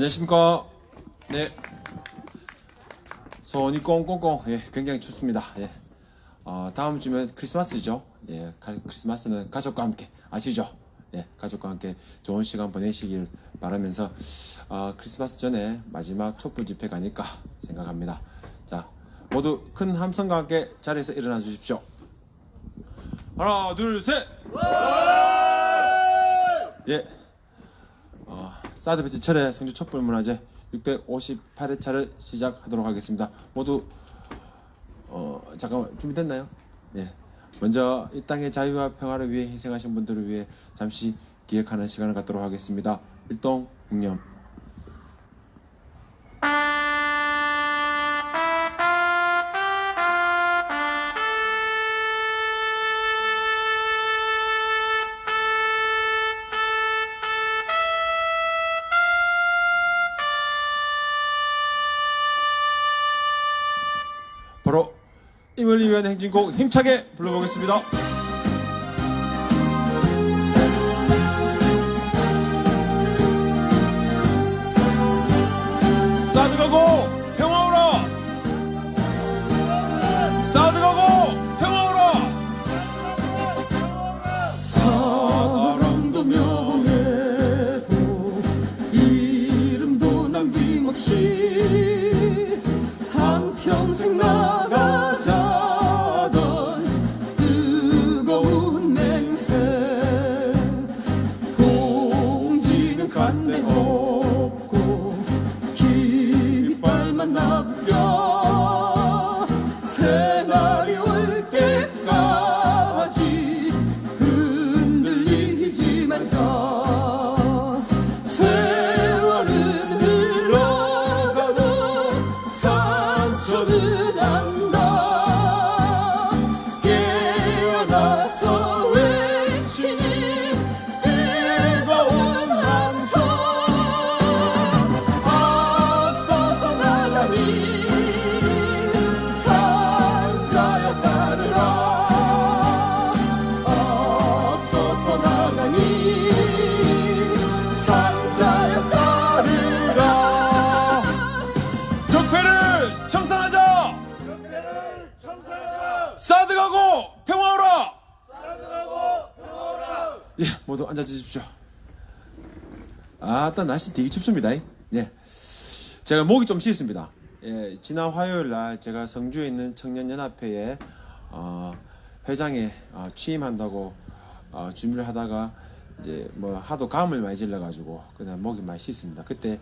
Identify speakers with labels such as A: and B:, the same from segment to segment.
A: 안녕하십니까. 네. 손이 꽁꽁꽁. 예, 굉장히 춥습니다. 예. 어, 다음 주면 크리스마스죠. 예, 가- 크리스마스는 가족과 함께 아시죠? 예, 가족과 함께 좋은 시간 보내시길 바라면서 어, 크리스마스 전에 마지막 촛불 집회가 아닐까 생각합니다. 자, 모두 큰 함성과 함께 자리에서 일어나 주십시오. 하나, 둘, 셋. 예. 어, 사드 배치 철회 성주 촛불 문화제 658회차를 시작하도록 하겠습니다. 모두 어, 잠깐만 준비됐나요? 예. 먼저 이 땅의 자유와 평화를 위해 희생하신 분들을 위해 잠시 기획하는 시간을 갖도록 하겠습니다. 일동 묵념. 임을 위한 행진곡 힘차게 불러보겠습니다.
B: 예,
A: 모두 앉아 주십시오. 아, 딱 날씨 되게 춥습니다. 예. 제가 목이 좀 쉬었습니다. 예, 지난 화요일 날 제가 성주에 있는 청년연합회에 어, 회장에 어, 취임한다고 어, 준비를 하다가 이제 뭐 하도 감을 많이 질러가지고 그냥 목이 많이 쉬었습니다. 그때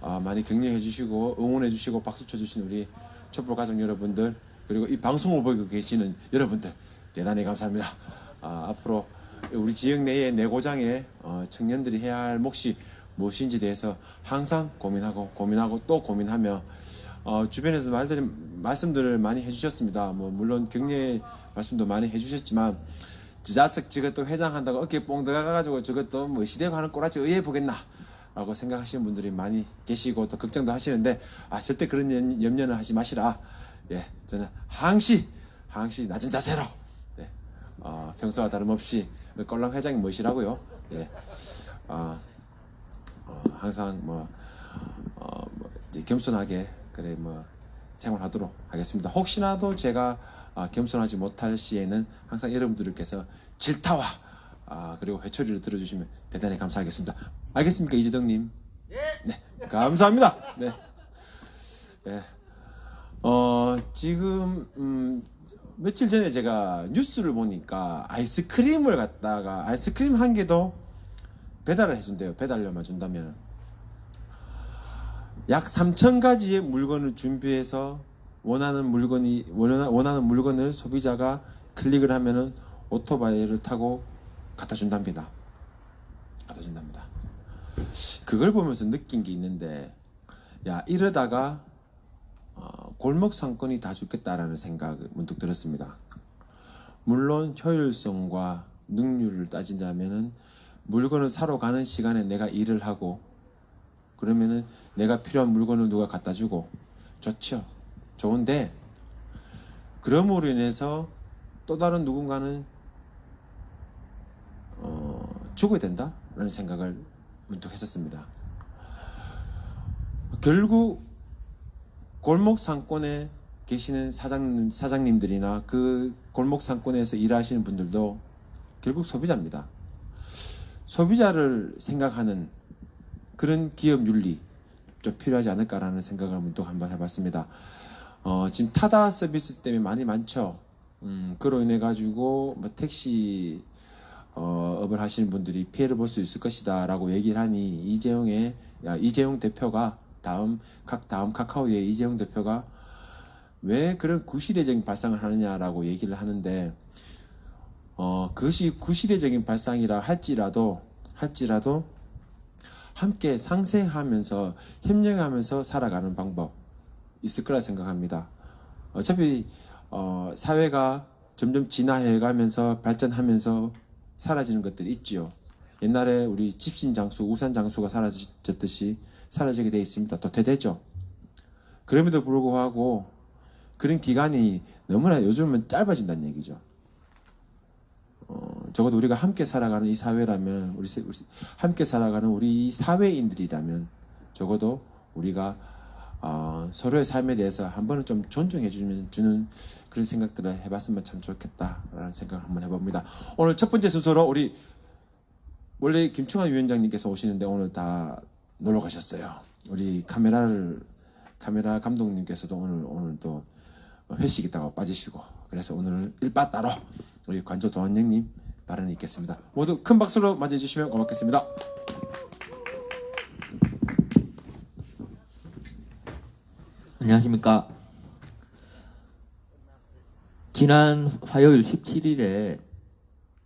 A: 어, 많이 격려해 주시고 응원해 주시고 박수 쳐 주신 우리 촛불 가족 여러분들 그리고 이 방송을 보고 계시는 여러분들 대단히 감사합니다. 아, 앞으로 우리 지역 내에 내고장에 어, 청년들이 해야 할 몫이 무엇인지 대해서 항상 고민하고 고민하고 또 고민하며 어, 주변에서 말들이 말씀들을 많이 해주셨습니다. 뭐 물론 격려의 말씀도 많이 해주셨지만 지자석 저것도 회장한다고 어깨 뽕 들어가가지고 저것도 뭐 시대가 하는 꼬라지 의해 보겠나 라고 생각하시는 분들이 많이 계시고 또 걱정도 하시는데 아 절대 그런 염- 염려는 하지 마시라 예 저는 항시 항시 낮은 자세로 네, 어, 평소와 다름없이 꼴랑 회장이 무엇이라고요 예 어, 어, 항상 뭐, 어, 뭐 겸손하게 그래 뭐 생활하도록 하겠습니다. 혹시나도 제가 아, 겸손하지 못할 시에는 항상 여러분들께서 질타와 아, 그리고 회초리를 들어주시면 대단히 감사하겠습니다. 알겠습니까 이재덕님? 네, 감사합니다. 네, 예. 어 지금 음, 며칠 전에 제가 뉴스를 보니까 아이스크림을 갖다가 아이스크림 한 개도 배달을 해준대요. 배달료만 준다면 약 3천 가지의 물건을 준비해서 원하는 물건이 원하는, 물건을 소비자가 클릭을 하면은 오토바이를 타고 갖다 준답니다. 갖다 준답니다. 그걸 보면서 느낀 게 있는데 야 이러다가 어, 골목 상권이 다 죽겠다라는 생각을 문득 들었습니다. 물론 효율성과 능률을 따진다면은 물건을 사러 가는 시간에 내가 일을 하고 그러면은 내가 필요한 물건을 누가 갖다 주고 좋죠. 좋은데 그럼으로 인해서 또 다른 누군가는 어, 죽어야 된다라는 생각을 문득 했었습니다. 결국 골목 상권에 계시는 사장 사장님들이나 그 골목 상권에서 일하시는 분들도 결국 소비자입니다. 소비자를 생각하는 그런 기업 윤리 좀 필요하지 않을까라는 생각을 문득 한번 해봤습니다. 어, 지금 타다 서비스 때문에 많이 많죠. 음, 그로 인해 가지고 뭐 택시 어, 업을 하시는 분들이 피해를 볼 수 있을 것이다라고 얘기를 하니 이재용의 야, 이재용 대표가 다음 각 다음 카카오의 이재용 대표가 왜 그런 구시대적인 발상을 하느냐라고 얘기를 하는데 어, 그것이 구시대적인 발상이라 할지라도 할지라도 함께 상생하면서 협력하면서 살아가는 방법 있을 거라 생각합니다. 어차피 어, 사회가 점점 진화해가면서 발전하면서 사라지는 것들이 있지요. 옛날에 우리 집신 장수, 우산 장수가 사라졌듯이 사라지게 돼 있습니다. 도태되죠. 그럼에도 불구하고 그런 기간이 너무나 요즘은 짧아진다는 얘기죠. 어, 적어도 우리가 함께 살아가는 이 사회라면 우리, 세- 우리 함께 살아가는 우리 이 사회인들이라면 적어도 우리가 어, 서로의 삶에 대해서 한 번은 좀 존중해 주는 그런 생각들을 해봤으면 참 좋겠다라는 생각을 한번 해봅니다. 오늘 첫 번째 순서로 우리 원래 김충환 위원장님께서 오시는데 오늘 다 놀러 가셨어요. 우리 카메라를 카메라 감독님께서도 오늘 오늘 또 회식 있다고 빠지시고 그래서 오늘 일바 따로 우리 관조 도원영님 발언이 있겠습니다. 모두 큰 박수로 맞이해주시면 고맙겠습니다.
C: 안녕하십니까. 지난 화요일 17일에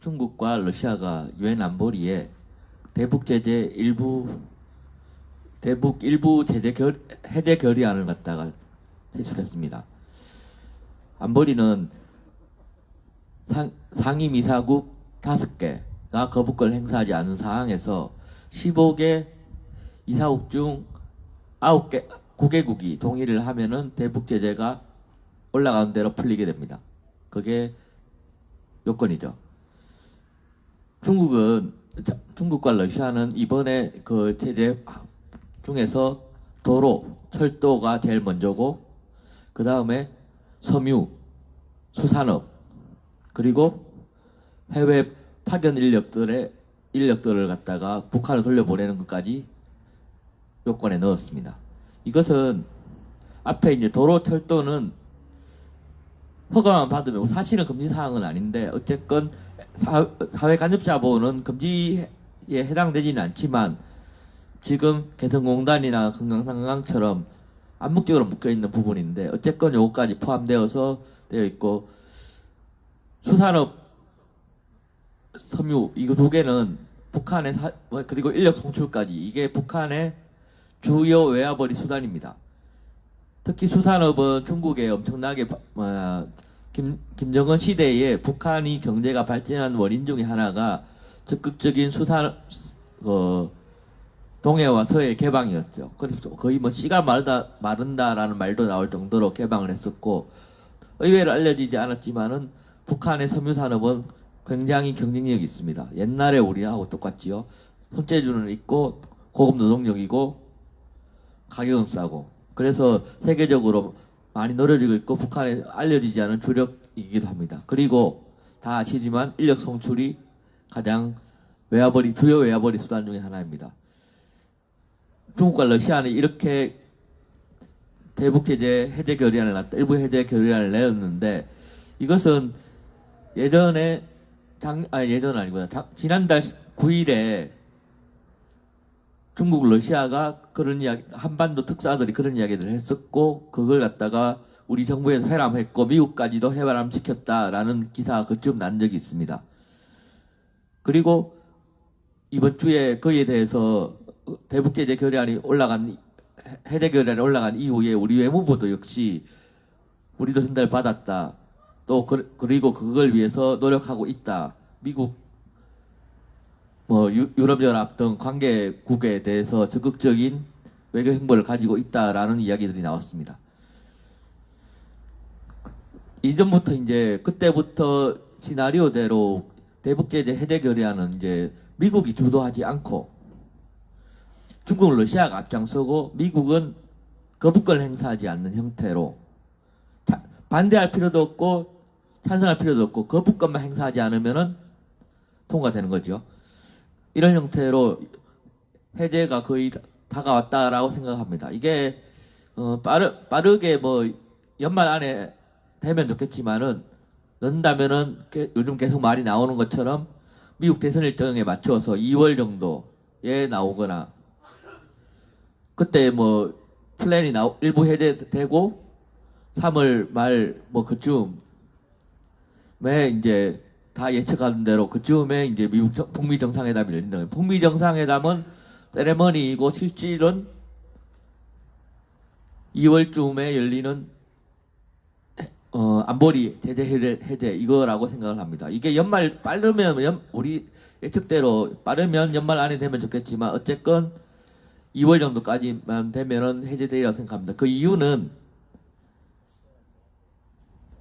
C: 중국과 러시아가 유엔 안보리에 대북 제재 일부 대북 일부 제재 결, 해제 결의안을 갖다가 제출했습니다. 안보리는 상, 상임이사국 5개가 거부권 행사하지 않은 상황에서 15개 이사국 중 9개 9개국이 동의를 하면은 대북 제재가 올라가는 대로 풀리게 됩니다. 그게 요건이죠. 중국은 자, 중국과 러시아는 이번에 그 제재 중에서 도로, 철도가 제일 먼저고 그 다음에 섬유, 수산업 그리고 해외 파견 인력들의 인력들을 갖다가 북한을 돌려보내는 것까지 요건에 넣었습니다. 이것은 앞에 이제 도로 철도는 허가만 받으면 사실은 금지 사항은 아닌데 어쨌건 사, 사회 간접 자본은 금지에 해당되지는 않지만 지금 개성공단이나 금강산강처럼 암묵적으로 묶여 있는 부분인데 어쨌건 요거까지 포함되어서 되어 있고 수산업 섬유 이거 두 개는 북한의 사, 뭐, 그리고 인력 송출까지 이게 북한의 주요 외화벌이 수단입니다. 특히 수산업은 중국에 엄청나게 바- 어, 김, 김정은 시대에 북한이 경제가 발전한 원인 중에 하나가 적극적인 수산 어, 동해와 서해 개방이었죠. 그래서 거의 뭐 씨가 마르다 마른다라는 말도 나올 정도로 개방을 했었고 의외로 알려지지 않았지만은 북한의 섬유 산업은 굉장히 경쟁력이 있습니다. 옛날에 우리하고 똑같지요. 손재주는 있고 고급 노동력이고 가격은 싸고 그래서 세계적으로 많이 늘어지고 있고 북한에 알려지지 않은 주력이기도 합니다. 그리고 다 아시지만 인력 송출이 가장 외화벌이 주요 외화벌이 수단 중에 하나입니다. 중국과 러시아는 이렇게 대북 제재 해제 결의안을 놨다 일부 해제 결의안을 내었는데 이것은 예전에 장, 아 예전 아니구나 작- 지난달 9일에 중국 러시아가 그런 이야기 한반도 특사들이 그런 이야기를 했었고 그걸 갖다가 우리 정부에서 회람했고 미국까지도 회람시켰다라는 기사가 그쯤 난 적이 있습니다. 그리고 이번 주에 거기에 대해서 대북 제재 결의안이 올라간 해제 결의안이 올라간 이후에 우리 외무부도 역시 우리도 전달 받았다. 또 그, 그리고 그걸 위해서 노력하고 있다. 미국 뭐 유, 유럽연합 등 관계국에 대해서 적극적인 외교 행보를 가지고 있다라는 이야기들이 나왔습니다. 이전부터 이제 그때부터 시나리오대로 대북 제재 해제 결의안은 이제 미국이 주도하지 않고 중국 러시아가 앞장서고 미국은 거부권을 행사하지 않는 형태로 자- 반대할 필요도 없고 찬성할 필요도 없고 거부권만 행사하지 않으면은 통과되는 거죠. 이런 형태로 해제가 거의 다- 다가왔다라고 생각합니다. 이게 어, 빠르 빠르게 뭐 연말 안에 되면 좋겠지만은 넣는다면은 게- 요즘 계속 말이 나오는 것처럼 미국 대선 일정에 맞춰서 2월 정도에 나오거나 그때 뭐 플랜이 나 일부 해제되고 3월 말 뭐 그쯤에 이제 다 예측하는 대로 그쯤에 이제 미국 정- 북미 정상회담이 열린다. 북미 정상회담은 세레머니이고 실질은 2월쯤에 열리는 어, 안보리 제재 해제, 해제 이거라고 생각을 합니다. 이게 연말 빠르면 연, 우리 예측대로 빠르면 연말 안에 되면 좋겠지만 어쨌건 2월 정도까지만 되면은 해제되리라고 생각합니다. 그 이유는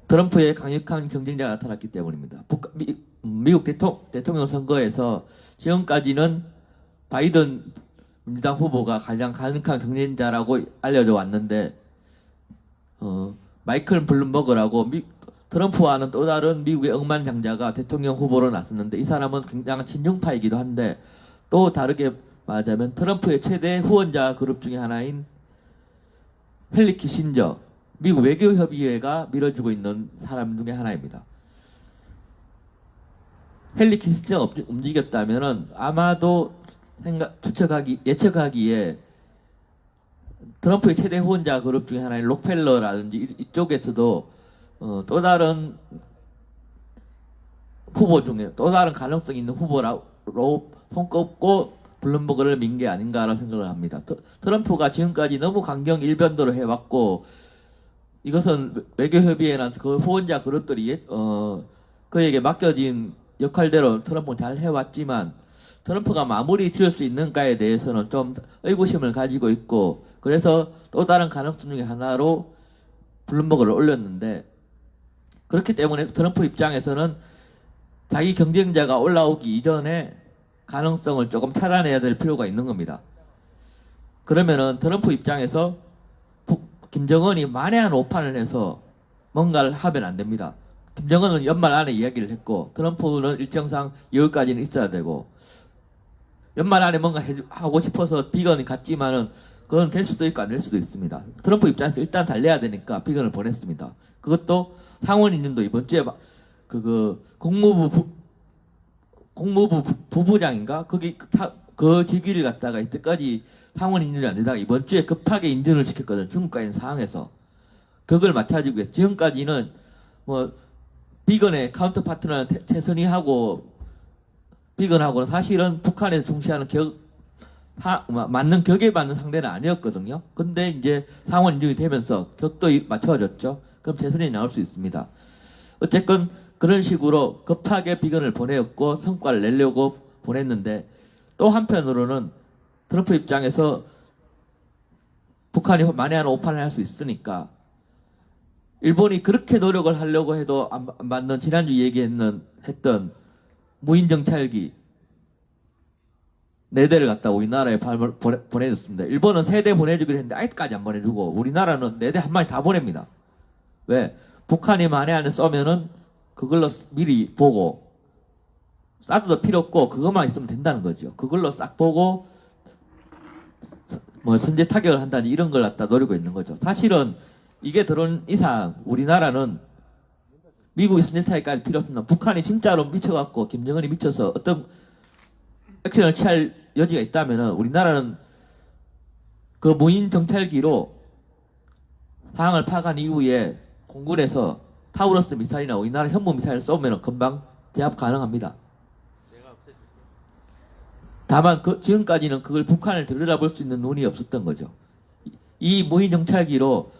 C: 트럼프의 강력한 경쟁자가 나타났기 때문입니다. 북, 미, 대통, 대통령 선거에서 지금까지는 바이든 민주당 후보가 가장 강력한 경쟁자라고 알려져 왔는데 어, 마이클 블룸버그라고 미, 트럼프와는 또 다른 미국의 억만장자가 대통령 후보로 나섰는데 이 사람은 굉장히 친중파이기도 한데 또 다르게 말하자면 트럼프의 최대 후원자 그룹 중에 하나인 헨리 키신저 미국 외교협의회가 밀어주고 있는 사람 중에 하나입니다. 헨리 키신저가 업- 움직였다면은 아마도 생각 추측하기 예측하기에 트럼프의 최대 후원자 그룹 중에 하나인 록펠러라든지 이- 이쪽에서도 어, 또 다른 후보 중에 또 다른 가능성 있는 후보로 손꼽고 블룸버그를 민 게 아닌가라는 생각을 합니다. 트- 트럼프가 지금까지 너무 강경 일변도를 해왔고 이것은 외교협의회나 그 후원자 그룹들이 예- 어, 그에게 맡겨진 역할대로 트럼프는 잘 해왔지만 트럼프가 마무리 지을 수 있는가에 대해서는 좀 의구심을 가지고 있고 그래서 또 다른 가능성 중에 하나로 블룸버그를 올렸는데 그렇기 때문에 트럼프 입장에서는 자기 경쟁자가 올라오기 이전에 가능성을 조금 차단해야 될 필요가 있는 겁니다. 그러면은 트럼프 입장에서 북- 김정은이 만회한 오판을 해서 뭔가를 하면 안 됩니다. 김정은은 연말 안에 이야기를 했고 트럼프는 일정상 2월까지는 있어야 되고 연말 안에 뭔가 해 하고 싶어서 비건이 갔지만은 그건 될 수도 있고 안 될 수도 있습니다. 트럼프 입장에서 일단 달래야 되니까 비건을 보냈습니다. 그것도 상원 인준도 이번 주에 막 그그 국무부 부, 국무부 부- 부부장인가 거기 타, 그 직위를 갖다가 이때까지 상원 인준이 안 되다가 이번 주에 급하게 인준을 시켰거든 중국과 있는 상황에서 그걸 맞춰주기 위해서 지금까지는 뭐 비건의 카운터 파트너는 태- 최선희하고 비건하고는 사실은 북한에서 중시하는 격 하, 마- 맞는 격에 맞는 상대는 아니었거든요. 근데 이제 상원 인증이 되면서 격도 이- 맞춰졌죠. 그럼 재선이 나올 수 있습니다. 어쨌건 그런 식으로 급하게 비건을 보내었고 성과를 내려고 보냈는데 또 한편으로는 트럼프 입장에서 북한이 만회하는 오판을 할 수 있으니까 일본이 그렇게 노력을 하려고 해도 안, 안 받는 지난주 얘기했는 했던 무인 정찰기 네 대를 갖다 우리나라에 보내줬습니다. 일본은 세 대 보내주기로 했는데 아직까지 안 보내주고 우리나라는 네 대 한 마리 다 보냅니다. 왜? 북한이 만에 안에 쏘면은 그걸로 쓰- 미리 보고 쏴도 필요 없고 그것만 있으면 된다는 거죠. 그걸로 싹 보고 뭐 선제 타격을 한다니 이런 걸 갖다 노리고 있는 거죠. 사실은 이게 들어온 이상 우리나라는 미국이 선제 타격까지 필요 없습니다. 북한이 진짜로 미쳐갖고 김정은이 미쳐서 어떤 액션을 취할 여지가 있다면은 우리나라는 그 무인 정찰기로 상황을 파악한 이후에 공군에서 타우러스 미사일이나 우리나라 현무 미사일 쏘면 금방 제압 가능합니다. 다만 그 지금까지는 그걸 북한을 들여다볼 수 있는 눈이 없었던 거죠. 이- 이 무인 정찰기로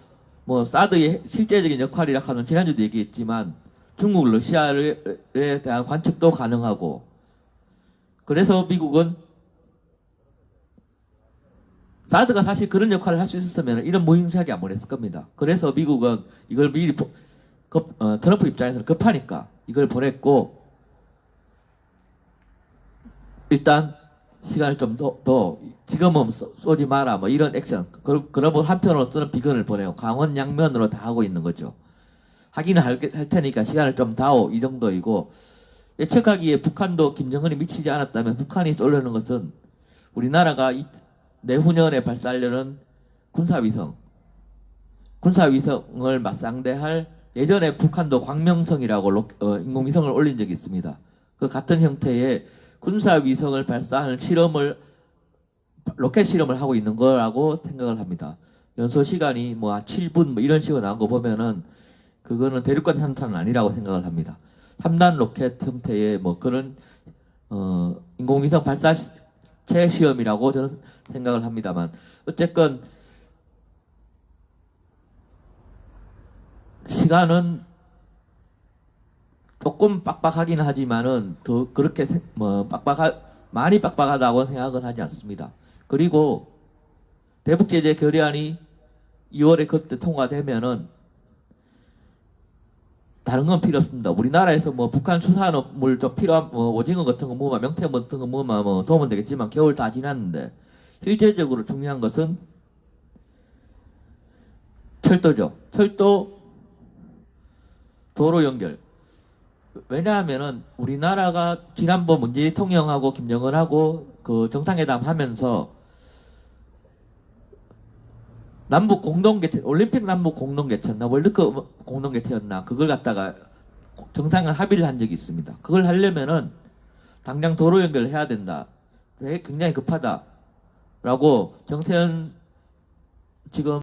C: 뭐 사드의 실제적인 역할이라 하는 지난주도 얘기했지만 중국, 러시아에 대한 관측도 가능하고 그래서 미국은 사드가 사실 그런 역할을 할 수 있었으면 이런 무인사기 안 보냈을 겁니다. 그래서 미국은 이걸 미리 보- 급- 어, 트럼프 입장에서는 급하니까 이걸 보냈고 일단 시간을 좀 더 더 지금은 쏘- 쏘지 마라 뭐 이런 액션 그, 그러면 한편으로서는 비건을 보내고 강원 양면으로 다 하고 있는 거죠. 하기는 할, 할 테니까 시간을 좀 다오 이 정도이고 예측하기에 북한도 김정은이 미치지 않았다면 북한이 쏠려는 것은 우리나라가 이, 내후년에 발사하려는 군사위성 군사위성을 맞상대할 예전에 북한도 광명성이라고 로- 어, 인공위성을 올린 적이 있습니다. 그 같은 형태의 군사위성을 발사하는 실험을 로켓 실험을 하고 있는 거라고 생각을 합니다. 연소 시간이 뭐 7분 뭐 이런 식으로 나온 거 보면은 그거는 대륙간 탐사는 아니라고 생각을 합니다. 3단 로켓 형태의 뭐 그런 어 인공위성 발사체 시험이라고 저는 생각을 합니다만 어쨌건 시간은 조금 빡빡하긴 하지만은 더 그렇게 생- 뭐 빡빡하 많이 빡빡하다고 생각은 하지 않습니다. 그리고 대북 제재 결의안이 2월에 그때 통과되면은 다른 건 필요 없습니다. 우리나라에서 뭐 북한 수산업물 좀 필요한 뭐 오징어 같은 거 뭐만 명태 같은 거 뭐만 뭐 도움은 되겠지만 겨울 다 지났는데 실질적으로 중요한 것은 철도죠. 철도 도로 연결. 왜냐하면은 우리나라가 지난번 문재인 대통령하고 김정은하고 그 정상회담 하면서 남북 공동 개최 올림픽 남북 공동 개최였나 월드컵 공동 개최였나 그걸 갖다가 정상을 합의를 한 적이 있습니다. 그걸 하려면은 당장 도로 연결을 해야 된다. 굉장히 급하다라고 정세현 지금